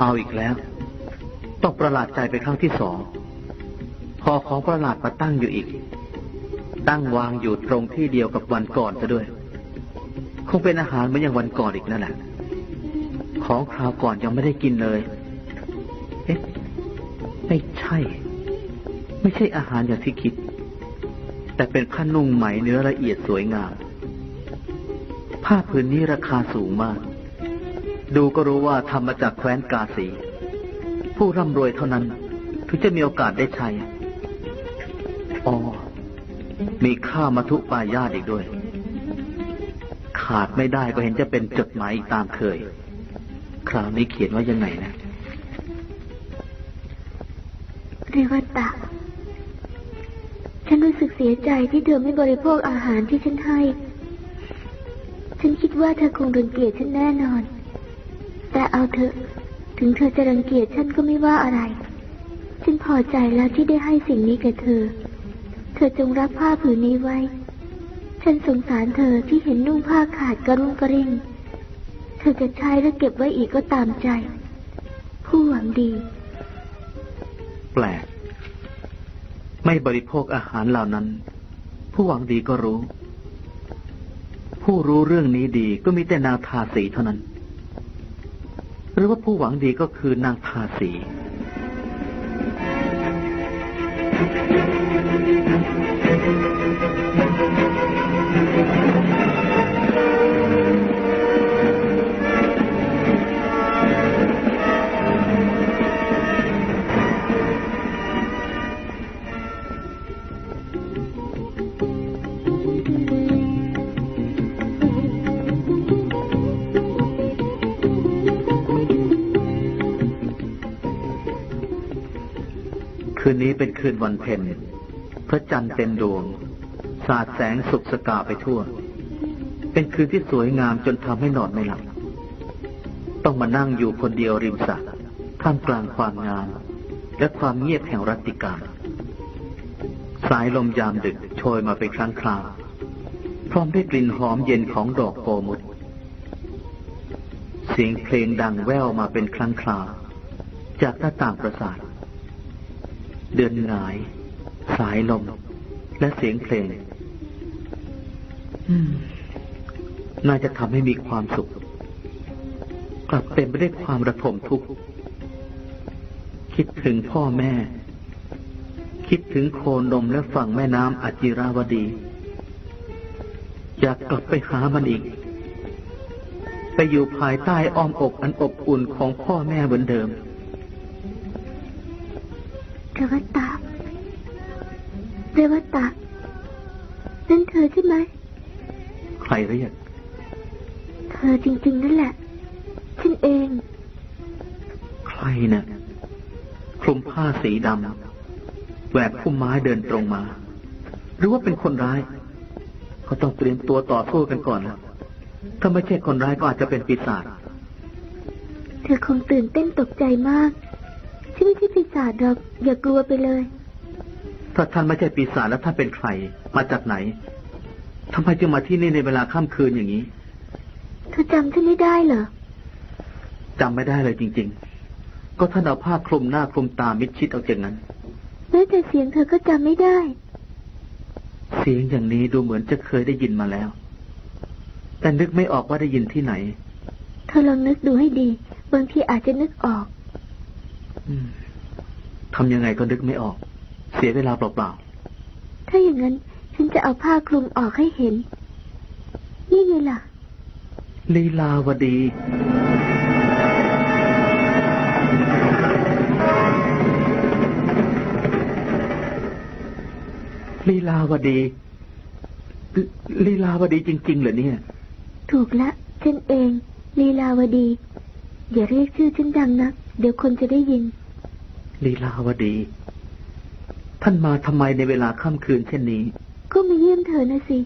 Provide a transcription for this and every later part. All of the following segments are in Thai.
เอาอีกแล้ว ต้องประหลาดใจไปครั้งที่สองพอของประหลาดมาตั้งอยู่อีก ตั้งวางอยู่ตรงที่เดียวกับวันก่อนซะด้วย คงเป็นอาหารเหมือนอย่างวันก่อนอีกนั่นแหละของคราวก่อนยังไม่ได้กินเลย เอ๊ะ ไม่ใช่ ไม่ใช่อาหารอย่างที่คิด แต่เป็นผ้านุ่งไหมเนื้อละเอียดสวยงาม ผ้าผืนนี้ราคาสูงมาก ดูก็รู้ว่าทำมาจากแคว้นกาสี ผู้ร่ำรวยเท่านั้น ถึงจะมีโอกาสได้ใช้อ๋อมีข้ามาทุปายาตอีกด้วย ขาดไม่ได้ก็เห็นจะเป็นจดหมายตามเคย คราวนี้เขียนว่ายังไงนะเรวัตะ ฉันรู้สึกเสียใจที่เธอไม่บริโภคอาหารที่ฉันให้ ฉันคิดว่าเธอคงรังเกียจฉันแน่นอน แต่เอาเถอะ ถึงเธอจะรังเกียจฉันก็ไม่ว่าอะไร ฉันพอใจแล้วที่ได้ให้สิ่งนี้แก่เธอ เธอจงรับผ้าผืนนี้ไว้ ฉันสงสารเธอที่เห็นนุ่งผ้าขาดกระรุ่งกระริ่ง เธอจะใช้และเก็บไว้อีกก็ตามใจ ผู้หวังดี แปลก ไม่บริโภคอาหารเหล่านั้น ผู้หวังดีก็รู้ ผู้รู้เรื่องนี้ดีก็มีแต่นาทาสีเท่านั้น หรือว่าผู้หวังดีก็คือนางทาสี นนี้เป็นคืนวันเพ็ญพระจันทร์เต็มดวง สาดแสงสุกสกาไปทั่ว เป็นคืนที่สวยงามจนทำให้นอนไม่หลับ ต้องมานั่งอยู่คนเดียวริมสระท่ามกลางความงาม และความเงียบแห่งรัตติการสายลมยามดึกโชยมาเป็นครั้งคราวพร้อมด้วยกลิ่นหอมเย็นของดอกโกมุดเสียงเพลงดังแว่วมาเป็นครั้งคราวจากหน้าต่างปราสาท เดือนหงาย สายลม และเสียงเพลงอืมน่าจะทำให้มีความสุข กลับเต็มไปด้วยความระทมทุกข์ คิดถึงพ่อแม่ คิดถึงโคนนมและฝั่งแม่น้ำอจิราวดี อยากกลับไปหามันอีก ไปอยู่ภายใต้อ้อมอกอันอบอุ่นของพ่อแม่เหมือนเดิมเร วัตตะเรวัตตะนั่นเธอใช่ไหม ใครเรียก เธอจริงๆนั่นแหละ ฉันเอง ใครนะ่ะคลุมผ้าสีดำแหวกพุ่มไม้เดินตรงมา หรือว่าเป็นคนร้ายก็ต้องเตรียมตัวต่อสู้กันก่อนแล้วถ้าไม่ใช่คนร้ายก็อาจจะเป็นปีศาจ เธอคงตื่นเต้นตกใจมาก ฉันไม่ใช่ปีศาจหรอกอย่ากลัวไปเลย ถ้าท่านไม่ใช่ปีศาจแล้วท่านเป็นใคร มาจากไหนทำไมจึงมาที่นี่ในเวลาค่ำคืนอย่างนี้เธอจำฉันไม่ได้เหรอจำไม่ได้เลยจริง ๆ ก็ท่านเอาผ้าคลุมหน้าคลุมตามิดชิดเอาอย่างนั้นแม้แต่เสียงเธอก็จำไม่ได้ เสียงอย่างนี้ดูเหมือนจะเคยได้ยินมาแล้ว แต่นึกไม่ออกว่าได้ยินที่ไหน เธอลองนึกดูให้ดี บางทีอาจจะนึกออกอืม ทำยังไงก็นึกไม่ออก เสียเวลาเปล่าถ้าอย่างนั้น ฉันจะเอาผ้าคลุมออกให้เห็น นี่ไงล่ะๆลีลาวดีลีลาวดีลลีลาวดีจริงๆเหรอเนี่ย ถูกละ ฉันเอง ลีลาวดี อย่าเรียกชื่อฉันดังนัก เดี๋ยวคนจะได้ยิน ลีลาวดี ท่านมาทำไมในเวลาค่ำคืนเช่นนี้ ก็มาเยี่ยมเธอนะสิ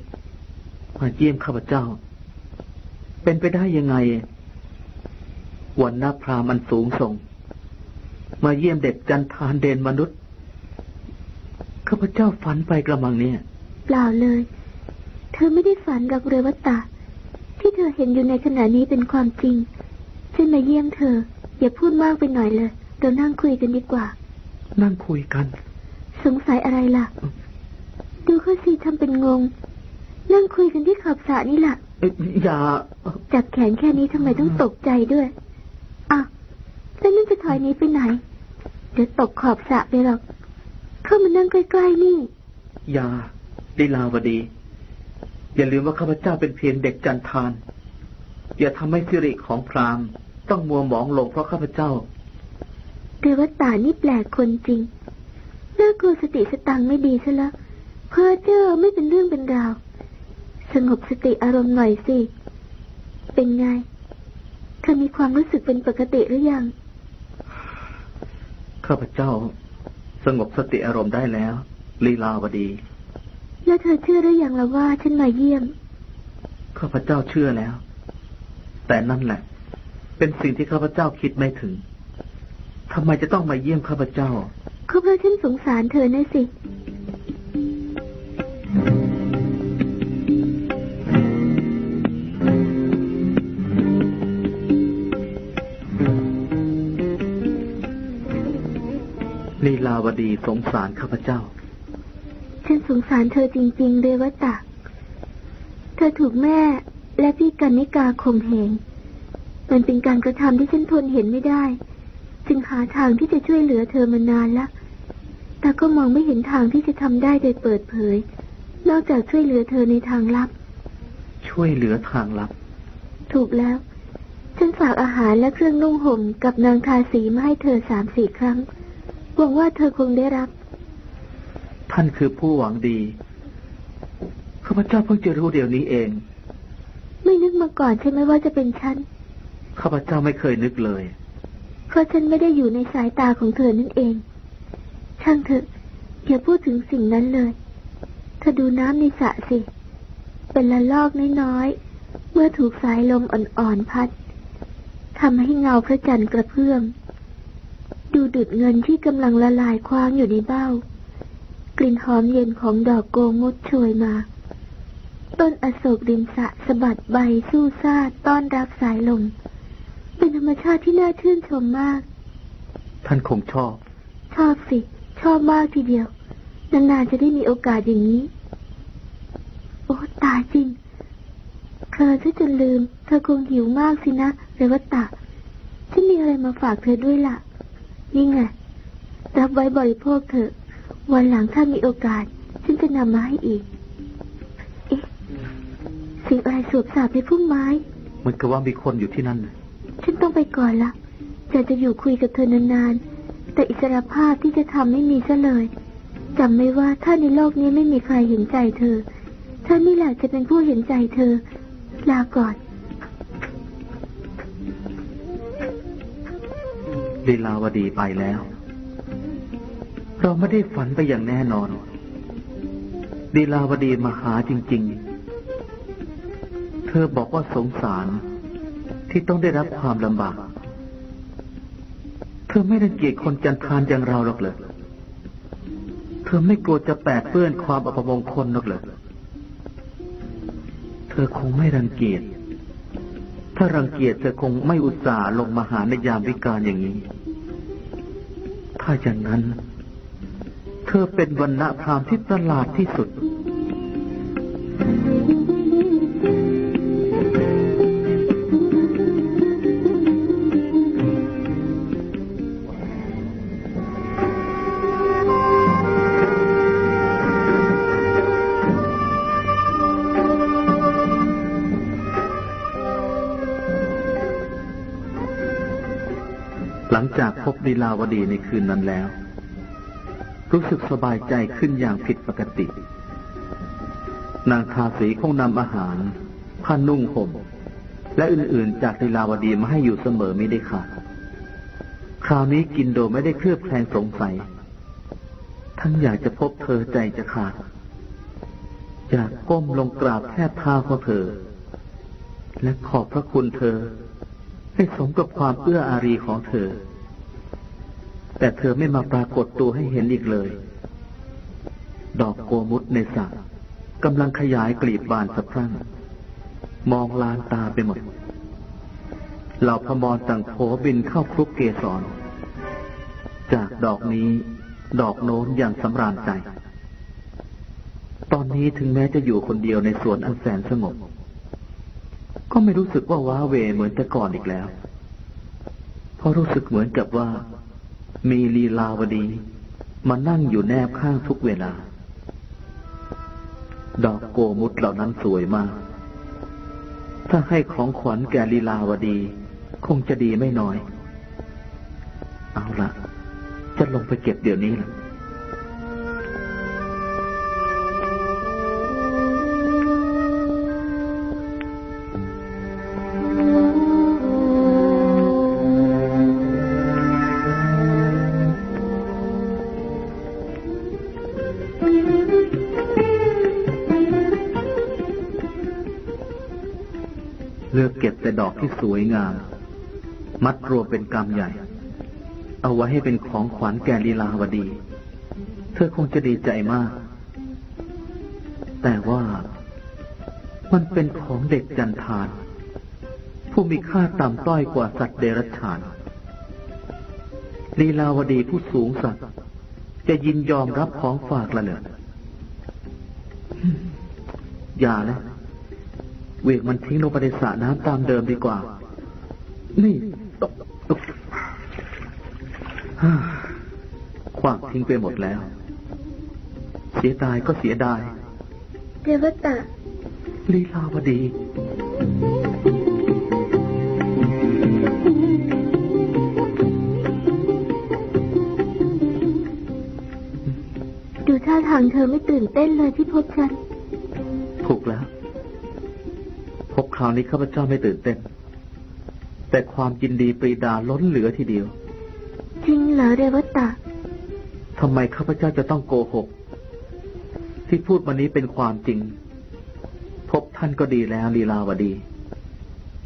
มาเยี่ยมข้าพเจ้า เป็นไปได้ยังไง วันนาพรามันสูงส่ง มาเยี่ยมเด็กจันทานเดนมนุษย์ ข้าพเจ้าฝันไปกระมังเนี่ย เปล่าเลย เธอไม่ได้ฝันหรอกเรวัตตาที่เธอเห็นอยู่ในขณะนี้เป็นความจริงฉันมาเยี่ยมเธอ อย่าพูดมากไปหน่อยเลย เรานั่งคุยกันดีกว่า นั่งคุยกัน สงสัยอะไรล่ะ ดูเขาสิทำเป็นงง นั่งคุยกันที่ขอบสระนี่แหละเอ้ยอย่า จับแขนแค่นี้ทำไมต้องตกใจด้วยอะแล้วนั่นจะถอยหนี้ไปไหน เดี๋ยวตกขอบสระไปหรอก เข้ามานั่งใกล้ๆนี่ อย่าลีลาวดี อย่าลืมว่าข้าพเจ้าเป็นเพียงเด็กจันทาน อย่าทำให้สิริของพราหมณ์ ต้องมัวหมองลงเพราะข้าพเจ้าเรวัตตานี่แปลกคนจริงน่ากลัวสติสตังค์ไม่ดีซะละเพ้อเจ้อไม่เป็นเรื่องเป็นราว สงบสติอารมณ์หน่อยสิ เป็นไงเธอมีความรู้สึกเป็นปกติหรือยัง ข้าพเจ้า สงบสติอารมณ์ได้แล้ว ลีลาวดี แล้วเธอเชื่อหรือยังละว่าฉันมาเยี่ยม ข้าพเจ้าเชื่อแล้ว แต่นั่นแหละ เป็นสิ่งที่ข้าพเจ้าคิดไม่ถึงทำไมจะต้องมาเยี่ยมข้าพเจ้าก็เพราะฉันสงสารเธอนะสิลีลาวดีสงสารข้าพเจ้า ฉันสงสารเธอจริง ๆ เรวัตตะ เธอถูกแม่และพี่กันนิกาข่มเหง มันเป็นการกระทำที่ฉันทนเห็นไม่ได้ จึงหาทางที่จะช่วยเหลือเธอมานานละแต่ก็มองไม่เห็นทางที่จะทำได้โดยเปิดเผย นอกจากช่วยเหลือเธอในทางลับ ช่วยเหลือทางลับ ถูกแล้ว ฉันฝากอาหารและเครื่องนุ่งห่มกับนางทาสีมาให้เธอสามสี่ครั้งหวังว่าเธอคงได้รับ ท่านคือผู้หวังดีข้าพเจ้าเพิ่งจะรู้เดี๋ยวนี้เอง ไม่นึกมาก่อนใช่ไหมว่าจะเป็นฉัน ข้าพเจ้าไม่เคยนึกเลย เพราะฉันไม่ได้อยู่ในสายตาของเธอนั่นเอง ช่างเถอะอย่าพูดถึงสิ่งนั้นเลยเธอดูน้ำในสระสิ เป็นละลอกน้อยๆ เมื่อถูกสายลมอ่อนๆพัดทำให้เงาพระจันทร์กระเพื่อม ดูดุดเงินที่กำลังละลายคว้างอยู่ในเบ้า กลิ่นหอมเย็นของดอกโกงดโชยมา ต้นอโศกริมสะสะบัดใบสู้ซาดต้อนรับสายลม รรมชาติที่น่าชื่นชมมาก ท่านคงชอบ ชอบสิ ชอบมากทีเดียวนานๆจะได้มีโอกาสอย่างนี้ โอ้ตายจริง เธอซะจนลืม เธอคงหิวมากสินะเรวัตตะฉันมีอะไรมาฝากเธอด้วยล่ะ นี่ไง รับไว้บริโภคเถอะ วันหลังถ้ามีโอกาส ฉันจะนำมาให้อีก เอ๊ะ สิ่งอะไรสวบสาบในพุ่มไม้เหมันก็ว่ามีคนอยู่ที่นั่นน่ะฉัน ต้องไปก่อนละจะจะอยู่คุยกับเธอนานๆ แต่อิสรภาพที่จะทำไม่มีซะเลยจำไม่ว่าถ้าในโลกนี้ไม่มีใครเห็นใจเธอท่านนี่แหละจะเป็นผู้เห็นใจเธอ ลาก่อนลีลาวดีไปแล้ว เราไม่ได้ฝันไปอย่างแน่นอนลีลาวดีมาหาจริง ๆ เธอบอกว่าสงสาร ที่ต้องได้รับความลำบาก เธอไม่รังเกียจคนจันทานอย่างเราหรอกเหรอเธอไม่กลัวจะแปดเปื้อนความอัปมงคลหรอกเหรอเธอคงไม่รังเกียจ ถ้ารังเกียจเธอคงไม่อุตส่าห์ลงมาหาในยามวิกาลอย่างนี้ ถ้าอย่างนั้น เธอเป็นวันณะพรามที่ประหลาดที่สุด หลังจากพบลีลาวดีในคืนนั้นแล้ว รู้สึกสบายใจขึ้นอย่างผิดปกติ นางทาสีคงนำอาหารผ้านุ่งห่มและอื่นๆ จากลีลาวดีมาให้อยู่เสมอไม่ได้ขาดคราวนี้กินโดยไม่ได้เคลือบแคลงสงสัยทั้งอยากจะพบเธอใจจะขาด อยากก้มลงกราบแทบเท้าของเธอ และขอบพระคุณเธอ ให้สมกับความเอื้ออารีของเธอ แต่เธอไม่มาปรากฏตัวให้เห็นอีกเลย ดอกโกมุตในสระกำลังขยายกลีบบานสะพรั่ง มองลานตาไปหมด เหล่าพมรต่างโผบินเข้าคลุกเกสร จากดอกนี้ ดอกโน้นอย่างสำราญใจ ตอนนี้ถึงแม้จะอยู่คนเดียวในสวนอันแสนสงบ ก็ไม่รู้สึกว่าว้าเวเหมือนแต่ก่อนอีกแล้ว เพราะรู้สึกเหมือนกับว่า มีลีลาวดีมานั่งอยู่แนบข้างทุกเวลา ดอกโกมุตเหล่านั้นสวยมาก ถ้าให้ของขวัญแก่ลีลาวดี คงจะดีไม่น้อย เอาละจะลงไปเก็บเดี๋ยวนี้ล่ะ ที่สวยงาม มัดรวมเป็นกำใหญ่ เอาไว้ให้เป็นของขวัญแก่ลีลาวดี เธอคงจะดีใจมาก แต่ว่ามันเป็นของเด็กจันทาน ผู้มีค่าต่ำต้อยกว่าสัตว์เดรัจฉานลีลาวดีผู้สูงสักดิ์จะยินยอมรับของฝากละเหรออย่านะ เวกมันทิ้งลงไปในสระน้ำตามเดิมดีกว่า นี่ตกตกฮ่าขว้างทิ้งไปหมดแล้ว เสียดายก็เสียดายเรวตะลีลาวดีดูท่าทางเธอไม่ตื่นเต้นเลยที่พบฉัน ถูกแล้วพบค ราวนี้ข้าพเจ้าไม่ตื่นเต้น แต่ความยินดีปรีดาล้นเหลือทีเดียว จริงเหรอเรวตะทำไมข้าพเจ้าจะต้องโกหก ที่พูดมานี้เป็นความจริง พบท่านก็ดีแล้วลีลาวดี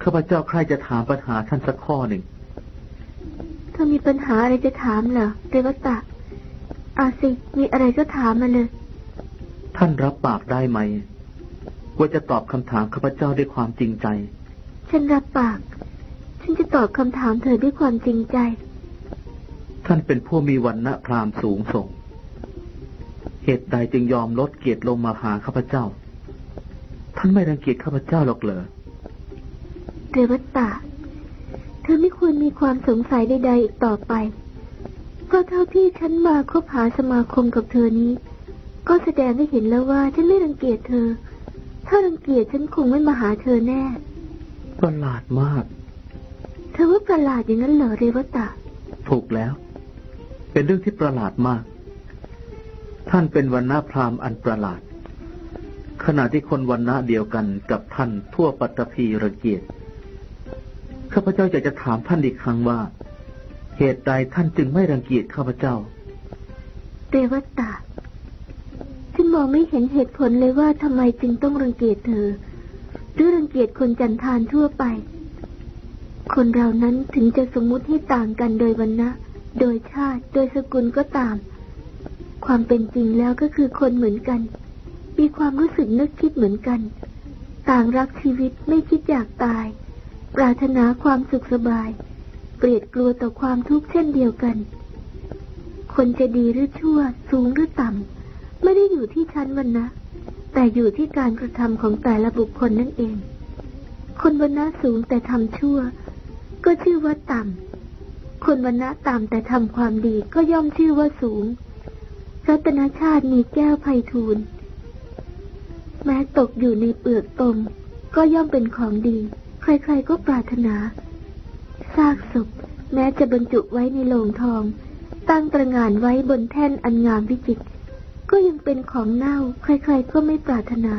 ข้าพเจ้าใครจะถามปัญหาท่านสักข้อหนึ่งเธอมีปัญหาอะไรจะถามเหรอเรวตะเอาสิ มีอะไรก็ถามมาเลย ท่านรับปากได้ไหม ว่าจะตอบคำถามข้าพเจ้าด้วยความจริงใจ ฉันรับปาก ฉันจะตอบคำถามเธอด้วยความจริงใจ ท่านเป็นผู้มีวันณะพราหมณ์สูงส่ง เหตุใดจึงยอมลดเกียรติลงมาหาข้าพเจ้า ท่านไม่รังเกียจข้าพเจ้าหรอกเหรอเรวตะเธอไม่ควรมีความสงสัยใด ๆ อีกต่อไป เพราะเท่าที่ฉันมาคบหาสมาคมกับเธอนี้ ก็แสดงให้เห็นแล้วว่าฉันไม่รังเกียจเธอ ถ้ารังเกียจฉันคงไม่มาหาเธอแน่ ประหลาดมาก เธอว่าประหลาดอย่างนั้นเหรอเรวตะ ถูกแล้ว เป็นเรื่องที่ประหลาดมาก ท่านเป็นวันณะพราหมณ์อันประหลาด ขณะที่คนวันณะเดียวกันกับท่านทั่วปัตตภีระเกียรติข้าพเจ้าอยากจะถามท่านอีกครั้งว่า เหตุใดท่านจึงไม่รังเกียจข้าพเจ้า เรวตะฉัน มองไม่เห็นเหตุผลเลยว่าทำไมจึงต้องรังเกียจเธอ หรือรังเกียจคนจันทานทั่วไป คนเรานั้นถึงจะสมมุติให้ต่างกันโดยวันนะโดยชาติ โดยสกุลก็ตาม ความเป็นจริงแล้วก็คือคนเหมือนกัน มีความรู้สึกนึกคิดเหมือนกัน ต่างรักชีวิตไม่คิดอยากตาย ปรารถนาความสุขสบาย เกลียดกลัวต่อความทุกข์เช่นเดียวกัน คนจะดีหรือชั่ว สูงหรือต่ำ ไม่ได้อยู่ที่ชั้นวันนะแต่อยู่ที่การกระทำของแต่ละบุคคลนั่นเอง คนวันนะสูงแต่ทำชั่ว ก็ชื่อว่าต่ำคนวันนะต่ำแต่ทำความดีก็ย่อมชื่อว่าสูง รัตนชาติมีแก้วไพฑูรย์แม้ตกอยู่ในเปลือกตม ก็ย่อมเป็นของดี ใครๆก็ปรารถนาซากศพแม้จะบรรจุไว้ในโลงทอง ตั้งตระหง่านไว้บนแท่นอันงามวิจิตร ก็ยังเป็นของเน่า ใครๆก็ไม่ปรารถนา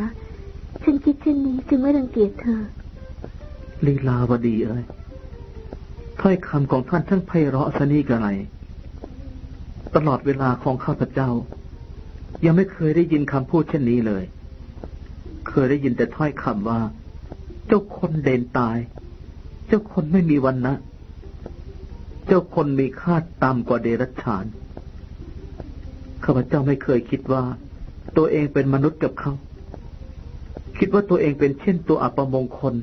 ฉันคิดเช่นนี้จึงไม่รังเกียจเธอ ลีลาวดีเอ้ยถ้อยคำของท่านช่างไพเราะสนีกระไร ตลอดเวลาของข้าพเจ้า ยังไม่เคยได้ยินคำพูดเช่นนี้เลย เคยได้ยินแต่ถ้อยคำว่า เจ้าคนเด่นตาย เจ้าคนไม่มีวันนะ เจ้าคนมีค่าต่ำกว่าเดรัจฉาน ข้าพเจ้าไม่เคยคิดว่า ตัวเองเป็นมนุษย์กับเขา คิดว่าตัวเองเป็นเช่นตัวอัปมงคล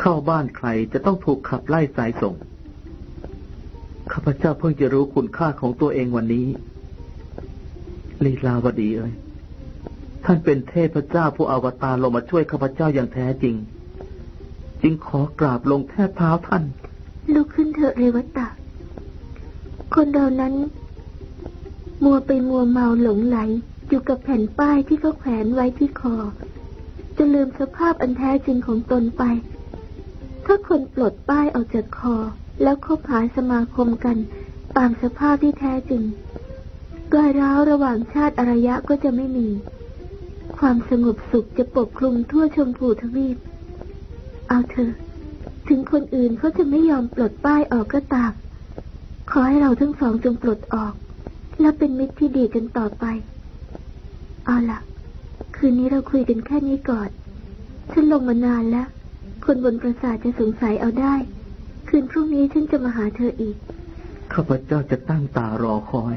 เข้าบ้านใครจะต้องถูกขับไล่สายส่ง ข้าพเจ้าเพิ่งจะรู้คุณค่าของตัวเองวันนี้ ลีลาวดีเอ้ยท่านเป็นเทพเจ้าผู้อวตารลงมาช่วยข้าพเจ้าอย่างแท้จริง จึงขอกราบลงแทบเท้าท่านลุกขึ้นเถอะเรวตะคนเรานั้น มัวไปมัวเมาหลงไหล อยู่กับแผ่นป้ายที่เขาแขวนไว้ที่คอ จะลืมสภาพอันแท้จริงของตนไป ถ้าคนปลดป้ายออกจากคอ แล้วคบหาสมาคมกัน ตามสภาพที่แท้จริงรอยร้าวระหว่างชาติอารยะก็จะไม่มี ความสงบสุขจะปกคลุมทั่วชมพูทวีป เอาเถอะถึงคนอื่นเขาจะไม่ยอมปลดป้ายออกก็ตาม ขอให้เราทั้งสองจงปลดออก และเป็นมิตรที่ดีกันต่อไป เอาล่ะ คืนนี้เราคุยกันแค่นี้ก่อน ฉันลงมานานแล้ว คนบนปราสาทจะสงสัยเอาได้ คืนพรุ่งนี้ฉันจะมาหาเธออีก ข้าพเจ้าจะตั้งตารอคอย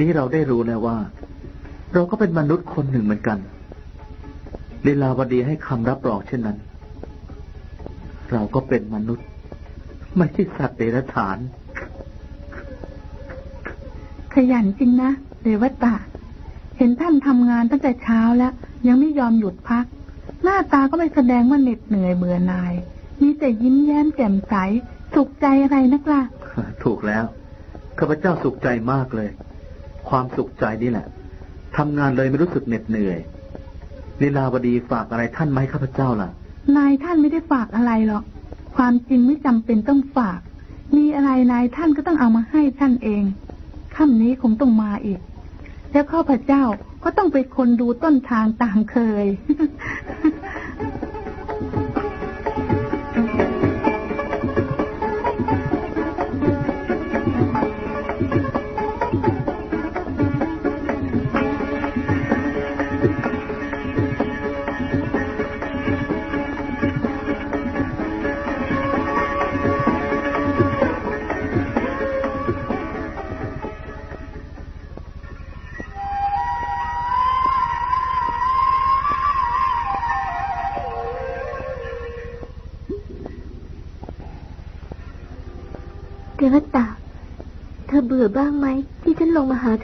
นี้เราได้รู้แล้วว่า เราก็เป็นมนุษย์คนหนึ่งเหมือนกันลีลาวดีให้คำรับรองเช่นนั้น เราก็เป็นมนุษย์ ไม่ใช่สัตว์เดรัจฉาน ขยันจริงนะเรวตะเห็นท่านทำงานตั้งแต่เช้าแล้ว ยังไม่ยอมหยุดพัก หน้าตาก็ไม่แสดงว่าเหน็ดเหนื่อยเบื่อหน่าย มีแต่ยิ้มแย้มแจ่มใส สุขใจอะไรนักล่ะ ถูกแล้วข้าพเจ้าสุขใจมากเลย ความสุขใจนี่แหละทำงานเลยไม่รู้สึกเหน็ดเหนื่อยลีลาวดีฝากอะไรท่านไหมข้าพเจ้าล่ะ นายท่านไม่ได้ฝากอะไรหรอก ความจริงไม่จำเป็นต้องฝาก มีอะไรนายท่านก็ต้องเอามาให้ท่านเองค่ำนี้คงต้องมาอีก แล้วข้าพเจ้าก็ต้องเป็นคนดูต้นทางตามเคย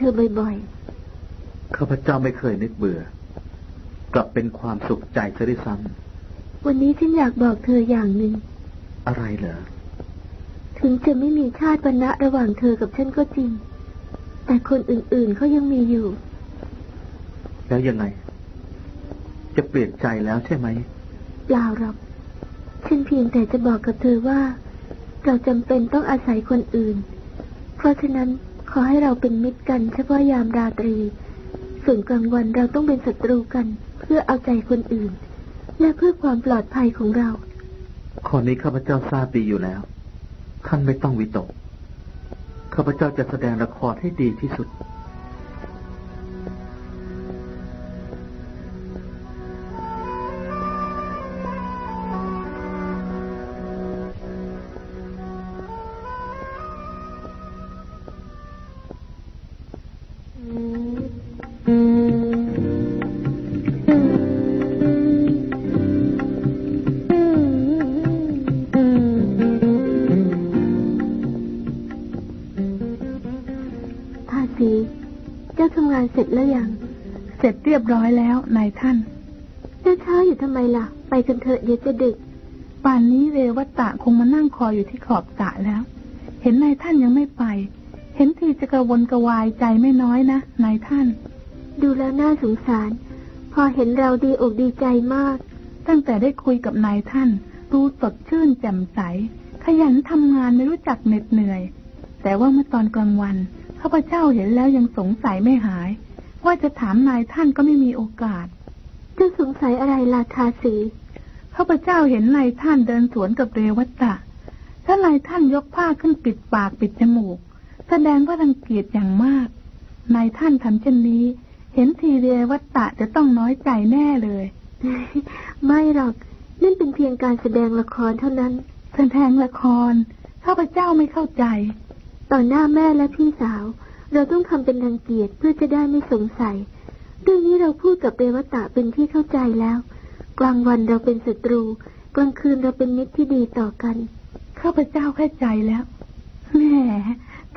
เธอบ่อยข้าพเจ้าไม่เคยนึกเบื่อ กลับเป็นความสุขใจซะด้วยซ้ๆวันนี้ฉันอยากบอกเธออย่างหนึ่งำอะไรเหรอ ถึงจะไม่มีชาติวรรณะระหว่างเธอกับฉันก็จริง แต่คนอื่นๆเขายังมีอยู่ แล้วยังไง จะเปลี่ยนใจแล้วใช่ไหมเปล่าหรอกฉันเพียงแต่จะบอกกับเธอว่า เราจำเป็นต้องอาศัยคนอื่น เพราะฉะนั้น ขอให้เราเป็นมิตรกันเฉพาะยามราตรี ส่วนกลางวันเราต้องเป็นศัตรูกัน เพื่อเอาใจคนอื่น และเพื่อความปลอดภัยของเราข้อนี้ข้าพเจ้าทราบดีอยู่แล้ว ท่านไม่ต้องวิตก ข้าพเจ้าจะแสดงละครให้ดีที่สุด กันเถอะเดี๋ยวจะดึก ป่านนี้เรวัตตะคงมานั่งคอยอยู่ที่ขอบสระแล้ว เห็นนายท่านยังไม่ไป เห็นทีจะกระวนกระวายใจไม่น้อยนะนายท่าน ดูแล้วน่าสงสาร พอเห็นเราดีอกดีใจมาก ตั้งแต่ได้คุยกับนายท่าน รู้สดชื่นแจ่มใส ขยันทำงานไม่รู้จักเหน็ดเหนื่อย แต่ว่าเมื่อตอนกลางวันข้าพเจ้าเห็นแล้วยังสงสัยไม่หาย ว่าจะถามนายท่านก็ไม่มีโอกาสเจะสงสัยอะไรล่ะทาสี ข้าพเจ้าเห็นนายท่านเดินสวนกับเรวัตตะถ้านายท่านยกผ้าขึ้นปิดปากปิดจมูก แสดงว่ารังเกียจอย่างมาก นายท่านทำเช่นนี้ เห็นทีเรวัตตะจะต้องน้อยใจแน่เลย ไม่หรอก นั่นเป็นเพียงการแสดงละครเท่านั้น แสดงละคร ข้าพเจ้าไม่เข้าใจ ต่อหน้าแม่และพี่สาว เราต้องทำเป็นรังเกียจเพื่อจะได้ไม่สงสัย เรื่องนี้เราพูดกับเรวตะเป็นที่เข้าใจแล้ว กลางวันเราเป็นศัตรู กลางคืนเราเป็นมิตรที่ดีต่อกันข้าพเจ้าเข้าใจแล้วแหม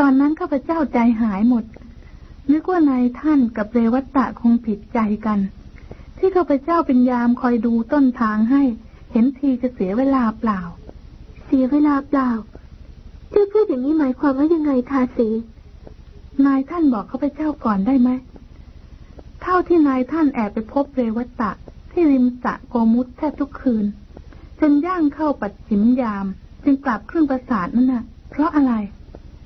ตอนนั้นข้าพเจ้าใจหายหมด นึกว่านายท่านกับเรวัตตะคงผิดใจกัน ที่ข้าพเจ้าเป็นยามคอยดูต้นทางให้ เห็นทีจะเสียเวลาเปล่า เสียเวลาเปล่าเจ้าพูดอย่างนี้หมายความว่ายังไงทาสี นายท่านบอกข้าพเจ้าก่อนได้ไหมเท่าที่นายท่านแอบไปพบเรวัตตะ ที่ริมสระโกมุตแทบทุกคืน จนย่างเข้าปัดฉิมยาม จึงกลับเครื่องประสาทนั่นน่ะ เพราะอะไร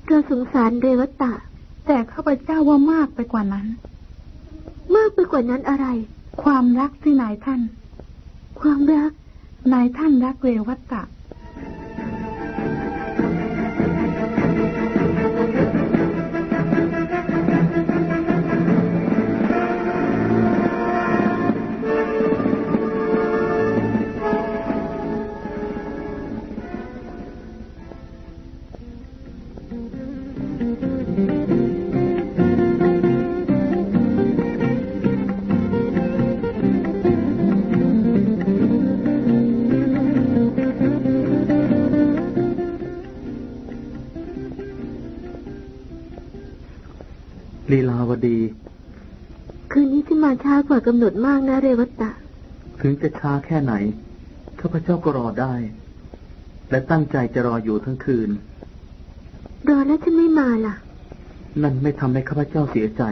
เราสงสารเรวตะ แต่ข้าพเจ้าว่ามากไปกว่านั้น มากไปกว่านั้นอะไร ความรักที่นายท่าน ความรัก นายท่านรักเรวัตตะาช้ากว่ากำหนดมากนะเรวตะ ถึงจะช้าแค่ไหนข้าพเจ้าก็รอได้ และตั้งใจจะรออยู่ทั้งคืน รอแล้วฉันไม่มาล่ะ นั่นไม่ทำให้ข้าพเจ้าเสียใจ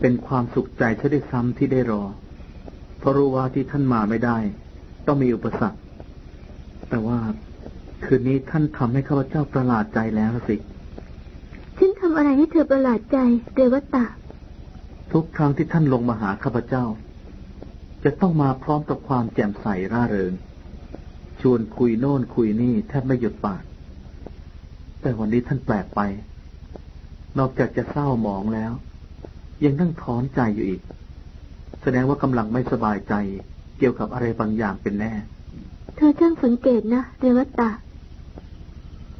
เป็นความสุขใจซะด้วยซ้ำที่ได้รอ เพราะรู้ว่าที่ท่านมาไม่ได้ ต้องมีอุปสรรค แต่ว่าคืนนี้ท่านทำให้ข้าพเจ้าประหลาดใจแล้วสิ ฉันทำอะไรให้เธอประหลาดใจ เรวตะ ทุกครั้งที่ท่านลงมาหาข้าพเจ้า จะต้องมาพร้อมกับความแจ่มใสร่าเริง ชวนคุยโน่นคุยนี่แทบไม่หยุดปาก แต่วันนี้ท่านแปลกไป นอกจากจะเศร้าหมองแล้ว ยังนั่งถอนใจอยู่อีก แสดงว่ากำลังไม่สบายใจเกี่ยวกับอะไรบางอย่างเป็นแน่ เธอช่างสังเกตนะเรวตะ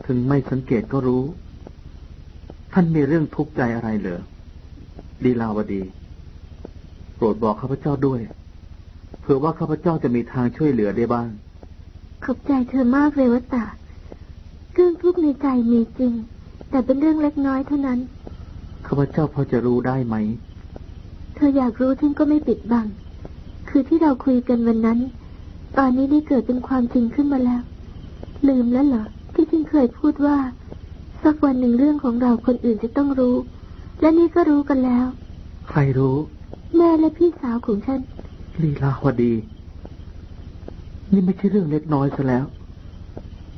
ถึงไม่สังเกตก็รู้ ท่านมีเรื่องทุกข์ใจอะไรเหรอ ดีลาวดี โปรดบอกข้าพเจ้าด้วยเผื่อว่าข้าพเจ้าจะมีทางช่วยเหลือได้บ้าง ขอบใจเธอมากเรวตะเรื่องทุกข์ในใจมีจริง แต่เป็นเรื่องเล็กน้อยเท่านั้น ข้าพเจ้าพอจะรู้ได้ไหม เธออยากรู้ฉันก็ไม่ปิดบัง คือที่เราคุยกันวันนั้น ตอนนี้ได้เกิดเป็นความจริงขึ้นมาแล้ว ลืมแล้วเหรอที่ฉันเคยพูดว่า สักวันหนึ่งเรื่องของเราคนอื่นจะต้องรู้ และนี่ก็รู้กันแล้ว ใครรู้ แม่และพี่สาวของฉัน ลีลาวดี นี่ไม่ใช่เรื่องเล็กน้อยซะแล้ว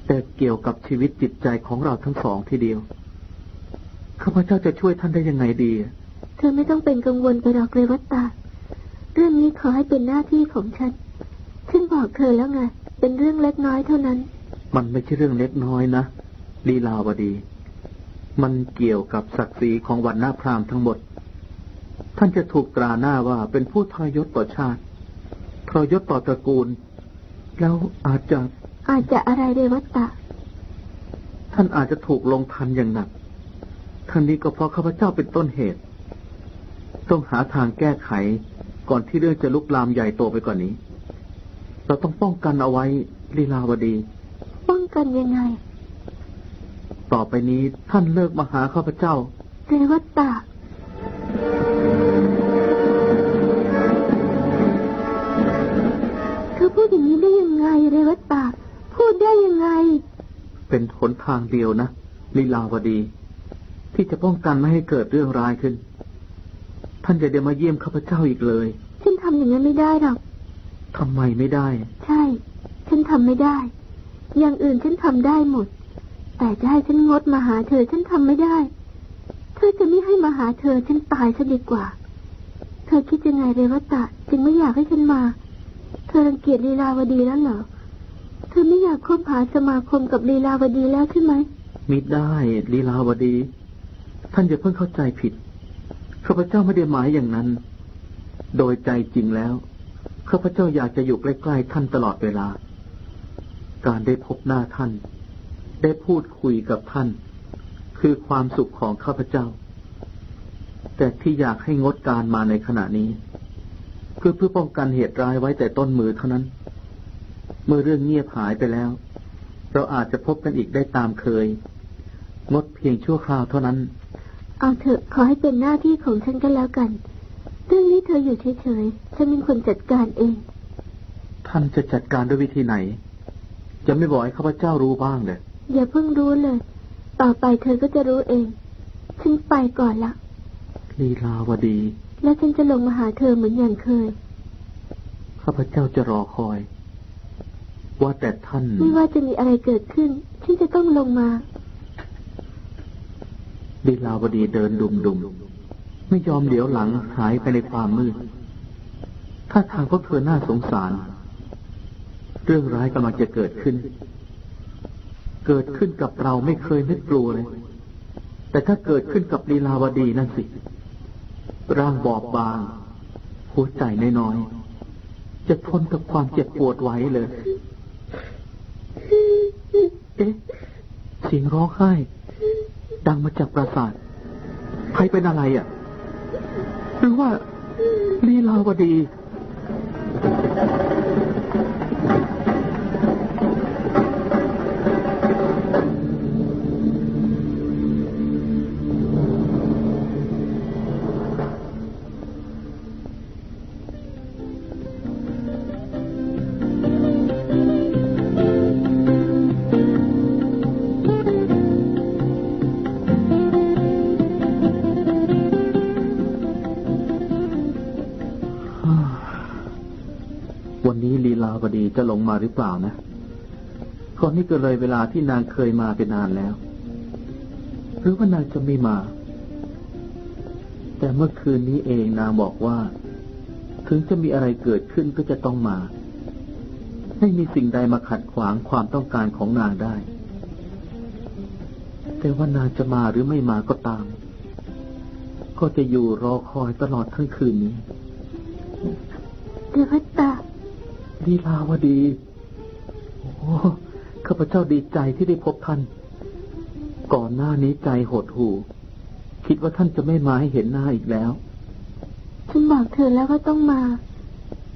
แต่เกี่ยวกับชีวิตจิตใจของเราทั้งสองทีเดียว ข้าพเจ้าจะช่วยท่านได้ยังไงดี เธอไม่ต้องเป็นกังวลไปหรอกเรวัตตา เรื่องนี้ขอให้เป็นหน้าที่ของฉัน ฉันบอกเธอแล้วไง เป็นเรื่องเล็กน้อยเท่านั้น มันไม่ใช่เรื่องเล็กน้อยนะลีลาวดี มันเกี่ยวกับศักดิ์ศรีของวันหน้าพราหมณ์ทั้งหมด ท่านจะถูกตราหน้าว่าเป็นผู้ทรยศต่อชาติทรยศต่อตระกูล แล้วอาจจะ อาจจะอะไรเรวัตตาท่านอาจจะถูกลงทันอย่างหนักทั้งนี้ก็เพราะข้าพเจ้าเป็นต้นเหตุ ต้องหาทางแก้ไขก่อนที่เรื่องจะลุกลามใหญ่โตไปกว่านนี้ เราต้องป้องกันเอาไว้ลีลาวดี ป้องกันยังไง ต่อไปนี้ท่านเลิกมาหาข้าพเจ้าเรวัตตาเธอพูดอย่างนี้ได้ยังไงเรวัตตาพูดได้ยังไง เป็นหนทางเดียวนะลีลาวดี ที่จะป้องกันไม่ให้เกิดเรื่องร้ายขึ้น ท่านจะเดี๋ยวมาเยี่ยมข้าพเจ้าอีกเลย ฉันทำอย่างนั้นไม่ได้หรอกทำไมไม่ได้ ใช่ ฉันทำไม่ได้ อย่างอื่นฉันทำได้หมด แต่จะให้ฉันงดมาหาเธอฉันทำไม่ได้ เธอจะไม่ให้มาหาเธอฉันตายซะดีกว่า เธอคิดยังไงเรวตะจึงไม่อยากให้ฉันมา เธอรังเกียจลีลาวดีแล้วเหรอ เธอไม่อยากคบหาสมาคมกับลีลาวดีแล้วใช่ไหมมิได้ลีลาวดี ท่านอย่าเพิ่งเข้าใจผิดข้าพเจ้าไม่ได้หมายอย่างนั้น โดยใจจริงแล้วข้าพเจ้าอยากจะอยู่ใกล้ๆท่านตลอดเวลา การได้พบหน้าท่าน ได้พูดคุยกับท่าน คือความสุขของข้าพเจ้า แต่ที่อยากให้งดการมาในขณะนี้ เพื่อเพื่อป้องกันเหตุร้ายไว้แต่ต้นมือเท่านั้น เมื่อเรื่องเงียบหายไปแล้ว เราอาจจะพบกันอีกได้ตามเคย งดเพียงชั่วคราวเท่านั้น เอาเถอะขอให้เป็นหน้าที่ของฉันก็แล้วกันเรื่องนี้เธออยู่เฉยๆ ฉันเป็นคนจัดการเอง ท่านจะจัดการด้วยวิธีไหน จะไม่บอกให้ข้าพเจ้ารู้บ้างเลย อย่าเพิ่งรู้เลย ต่อไปเธอก็จะรู้เอง ฉันไปก่อนละลีลาวดี แล้วฉันจะลงมาหาเธอเหมือนอย่างเคย ข้าพเจ้าจะรอคอย ว่าแต่ท่าน ไม่ว่าจะมีอะไรเกิดขึ้น ฉันจะต้องลงมาลีลาวดีเดินดุมดุมๆไม่ยอมเหลียวหลังหายไปในความมืดถ้าทางพวกเธอน่าสงสาร เรื่องร้ายกำลังจะเกิดขึ้น เกิดขึ้นกับเราไม่เคยนึกกลัวเลย แต่ถ้าเกิดขึ้นกับลีลาวดีนั่นสิ ร่างบอบบาง หัวใจน้อยๆ จะทนกับความเจ็บปวดไหวเลย เอ๊ะ เสียงร้องไห้ ดังมาจากปราสาท ใครเป็นอะไรอะ หรือว่าลีลาวดี นี้ลีลาวดีจะลงมาหรือเปล่านะก่อนนี้ก็เลยเวลาที่นางเคยมาเป็นนานแล้ว หรือว่านางจะไม่มา แต่เมื่อคืนนี้เองนางบอกว่า ถึงจะมีอะไรเกิดขึ้นก็จะต้องมา ไม่มีสิ่งใดมาขัดขวางความต้องการของนางได้ แต่ว่านางจะมาหรือไม่มาก็ตาม ก็จะอยู่รอคอยตลอดทั้งคืนนี้เดวัตตา ลีลาวดี โอ้ข้าพเจ้าดีใจที่ได้พบท่าน ก่อนหน้านี้ใจหดหู่ คิดว่าท่านจะไม่มาให้เห็นหน้าอีกแล้ว ฉันบอกเธอแล้วว่าต้องมา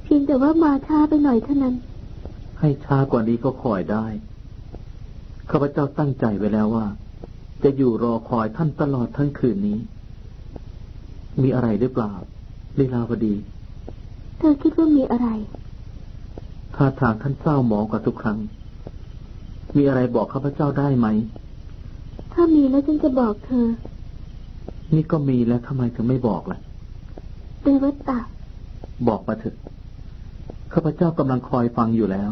เพียงแต่ว่ามาช้าไปหน่อยเท่านั้น ให้ช้ากว่านี้ก็คอยได้ ข้าพเจ้าตั้งใจไว้แล้วว่า จะอยู่รอคอยท่านตลอดทั้งคืนนี้ มีอะไรหรือเปล่าลีลาวดี เธอคิดว่ามีอะไร ท่าทางท่านเศร้าหมองกว่าทุกครั้ง มีอะไรบอกข้าพเจ้าได้ไหม ถ้ามีแล้วฉันจะบอกเธอ นี่ก็มีแล้วทำไมถึงไม่บอกล่ะเดวัตตาบอกมาเถอะข้าพเจ้ากำลังคอยฟังอยู่แล้ว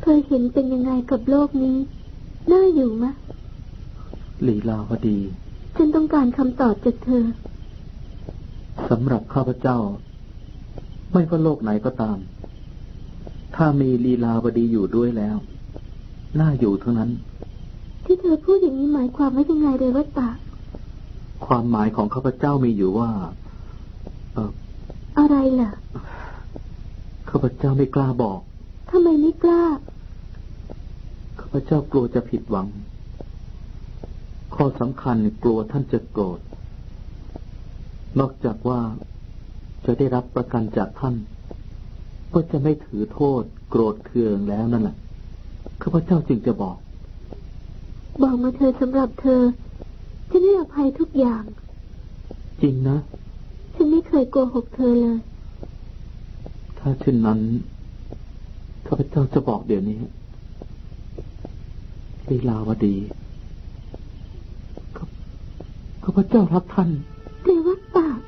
เธอเห็นเป็นยังไงกับโลกนี้ น่าอยู่มะลีลาวดี ฉันต้องการคำตอบจากเธอสำหรับข้าพเจ้า ไม่ว่าโลกไหนก็ตาม ถ้ามีลีลาวดีอยู่ด้วยแล้ว น่าอยู่ทั้งนั้น ที่เธอพูดอย่างนี้หมายความว่ายังไงเดวัตตาความหมายของข้าพเจ้ามีอยู่ว่า เอออะไรล่ะข้าพเจ้าไม่กล้าบอกทำไมไม่กล้าข้าพเจ้ากลัวจะผิดหวัง ข้อสำคัญกลัวท่านจะโกรธนอกจากว่าจะได้รับประกันจากท่าน ก็จะไม่ถือโทษ โกรธเคืองแล้วนั่นแหละข้าพเจ้าจึงจะบอก บอกมาเธอสำหรับเธอฉันให้อภัยทุกอย่าง จริงนะ ฉันไม่เคยโกหกเธอเลย ถ้าเช่นนั้นข้าพเจ้าจะบอกเดี๋ยวนี้ลีลาวดีข้าพเจ้ารับท่านเปลว่าตาก